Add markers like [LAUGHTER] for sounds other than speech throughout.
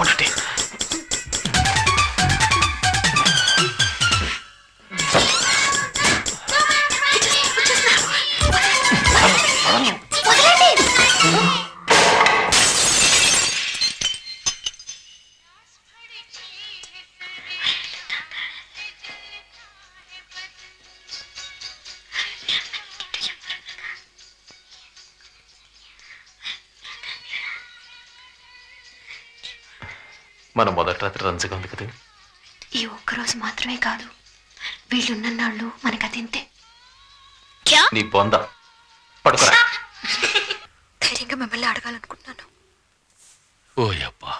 বলতে మన మొదటి రాత్రి రంజగా ఉంది కదా ఈ ఒక్కరోజు మాత్రమే కాదు వీళ్ళున్న నాళ్ళు మనకు అదింతే నీ బొంద. పడుకోరా. ధైర్యంగా మిమ్మల్ని అడగాలనుకుంటున్నాను. ఓ అబ్బా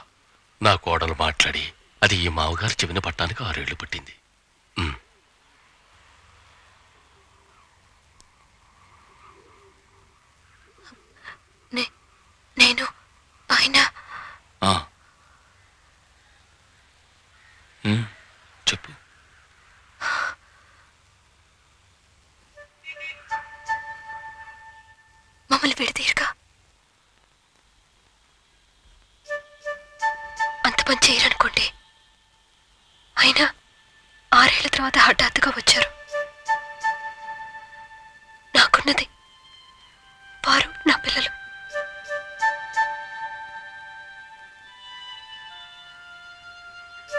నా కోడలు మాట్లాడి అది ఈ మావగారు చెవిన పట్టానికి ఆరేళ్ళు పట్టింది. నేను ఆయన మమ్మల్ని విడదీయరుగా అంత పని చేయరనుకోండి. అయినా ఆరేళ్ళ తర్వాత హఠాత్తుగా వచ్చారు. నాకున్నది వారు నా పిల్లలు.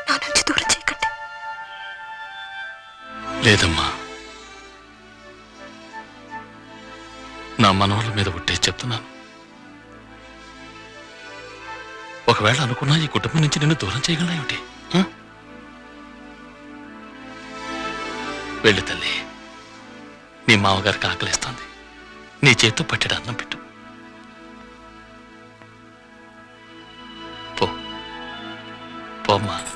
నా నుంచి దూరం చేయకండి. లేదమ్మా. నా మనవల మీద ఒట్టే చెప్తున్నాను. ఒకవేళ అనుకున్నా ఈ కుటుంబం నుంచి నిన్ను దూరం చేయగలనా ఏమిటి? వెళ్ళి తల్లి నీ మామగారికి ఆకలిస్తోంది. నీ చేత్తో పట్టెడు అన్నం పెట్టు. పో. పోమ్మా.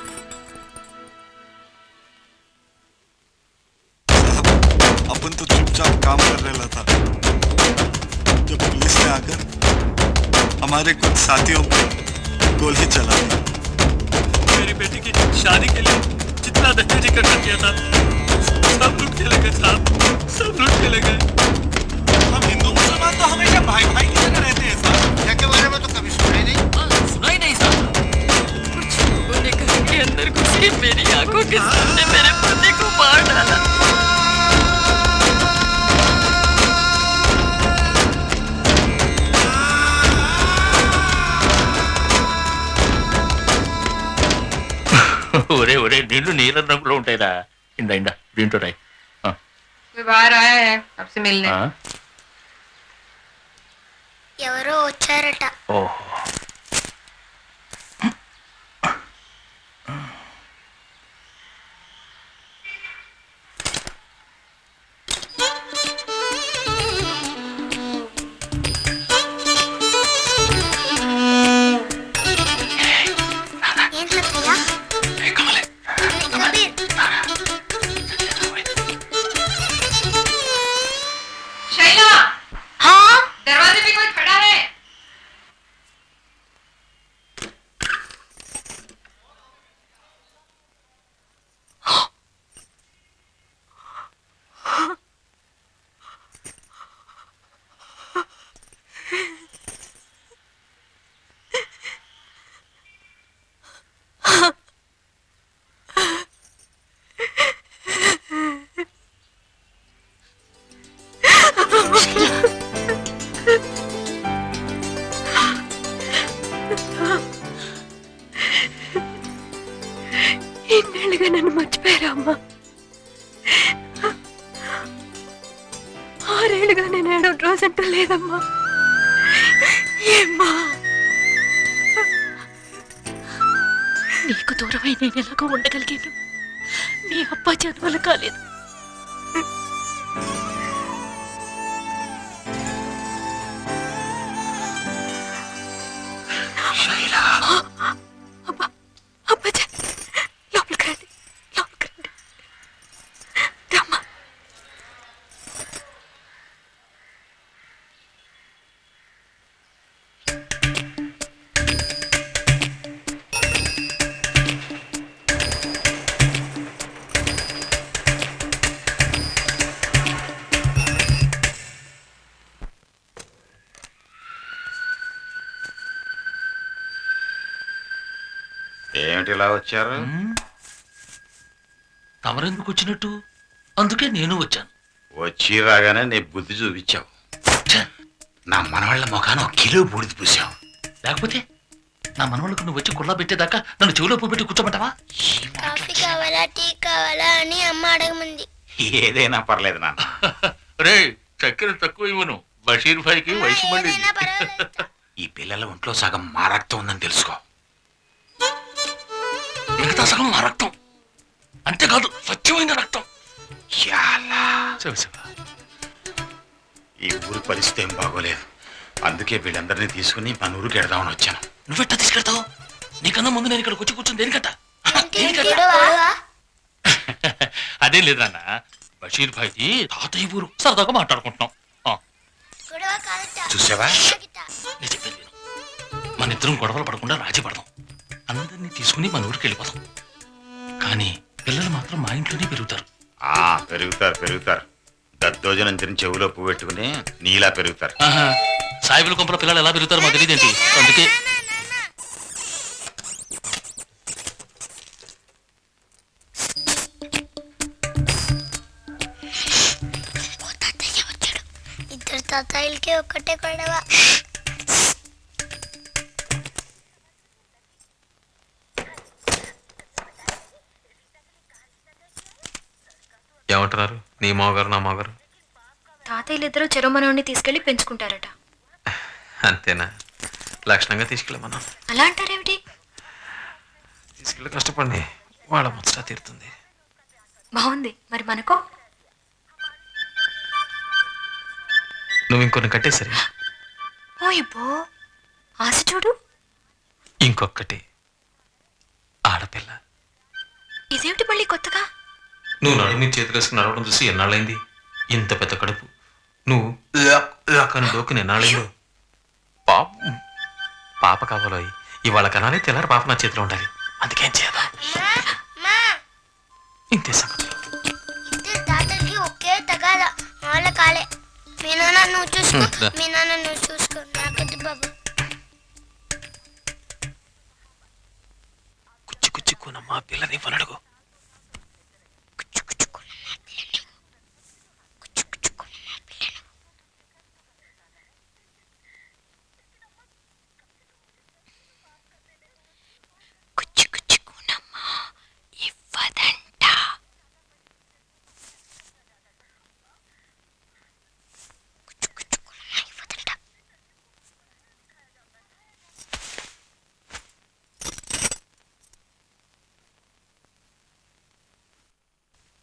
हमारे कुछ साथियों पर गोली चला। दी मेरी बेटी की शादी के लिए जितना दहेज इकट्ठा किया था सब लूट के ले गए साहब सब लूट के ले गए। हम हिंदू मुसलमान तो हमेशा भाई भाई की तरह रहते हैं साहब। के बारे में तो कभी सुना ही नहीं? सुना ही नहीं साहब। लोगों ने घर के अंदर घुसी मेरी आँखों के सामने मेरे ఒరే ఒరే నీళ్లు నీల రంగులో ఉంటాయిరా ఇందా ఇందా దీంట్లో రాయి ఆ, कोई बाहर आया है आपसे मिलने ఆ? ఎవరో వచ్చారట ఓహో లేదమ్మా. ఏమ్మా. నీకు దూరమై నేను ఎలాగో ఉండగలిగాను. నీ అప్ప జన్మలు కాలేదు. ఏమిటి ఇలా వచ్చారు? తమరెందుకు వచ్చినట్టు? అందుకే నేను వచ్చాను. వచ్చి రాగానే నీ బుద్ధి చూపించావు. నా మనవాళ్ళ ముఖాన ఒక కిలో బూడిద పూసావు. లేకపోతే నా మనవాళ్ళకు నువ్వు వచ్చి కుళ్ళ పెట్టేదాకా నన్ను చెవిలో పువ్వు పెట్టి కూర్చోమంటావా? కాఫీ కావాలా టీ కావాలా అని అమ్మ అడగమంది. ఏదైనా పర్లేదు నాన్న. [LAUGHS] రే చక్కెర తక్కువ ఇవ్వను. బషీర్ భాయ్కి వయసు మళ్ళీ. ఈ పిల్లల ఒంట్లో సగం మా రక్తం ఉందని తెలుసుకో. మిగతా సగం నా రక్తం. అంతేకాదు స్వచ్ఛమైన రక్తం. ఈ ఊరి పరిస్థితి ఏం బాగోలేదు. అందుకే వీళ్ళందరినీ తీసుకుని మన ఊరికి ఎడదామని వచ్చాను. నువ్వెట్టా తీసుకెళ్తావు? నీకన్నా ముందు నేను ఇక్కడికి వచ్చి కూర్చుని దేనికట్ట? [LAUGHS] అదేం లేదన్న బషీర్ భాయ్ది తాతయ్య ఊరు. సరదాగా మాట్లాడుకుంటున్నాం. చూసావా. నేను చెప్పేది మన ఇద్దరం గొడవలు పడకుండా రాజీ పడదాం. అందరినీ తీసుకుని మన ఊరికి వెళ్ళిపోదాం కానీ పిల్లలు మాత్రం మా ఇంట్లోనే పెరుగుతారు. ఆ పెరుగుతారు పెరుగుతారు. దద్దోజనం తిని చెవులో పువ్వు పెట్టుకుని నీలా పెరుగుతారు. ఆహా, సాయిబుల కొంపల పిల్లలు ఎలా పెరుగుతారో మాకు తెలియదేంటి? అందుకే ఓ తాతయ్య వచ్చాడు. ఇద్దరు తాతయ్యలకి ఒక్కటే గొడవ. ఏమంటున్నారు? నీ మావగారు నా మావగారు? తాతయ్యలు ఇద్దరు చెరుమనోడిని తీసుకెళ్ళి పెంచుకుంటారట. అంతేనా? లక్షణంగా తీసుకెళ్ళమన్నా అలా అంటారేమిటి? తీసుకెళ్ళి కష్టపడి వాళ్ళ ముచ్చట తీరుతుంది. బాగుంది. మరి మనకో? నువ్వు ఇంకొన్ని కట్టేసరి. ఓ ఇబ్బో. ఆశ చూడు. ఇంకొకటి ఆడపిల్ల. ఇదేమిటి మళ్ళీ కొత్తగా? నువ్వు నడుము మీద చేతులు వేసుకుని నడవడం చూసి ఎన్నాళ్ళైంది? ఇంత పెద్ద కడుపు. నువ్వు లాక్ లాక్ అని డోకుని ఎన్నాళ్ళైందో? పాప. పాప కావాలో ఇవాళ కనాలి తెల్లారి పాప నా చేతిలో ఉండాలి. అందుకేం చేద్దాం మా ఇంతే సంగతులు. ఇద్దరు తాతలకి ఒకే తగాద. వాళ్ళ కాలే. మీ నాన్న నువ్వు చూసుకో. దా. మీ నాన్న నువ్వు చూసుకో. నాకొద్దు బాబు. కుచ్చి కుచ్చి కూనమ్మా పిల్లని వనడుగు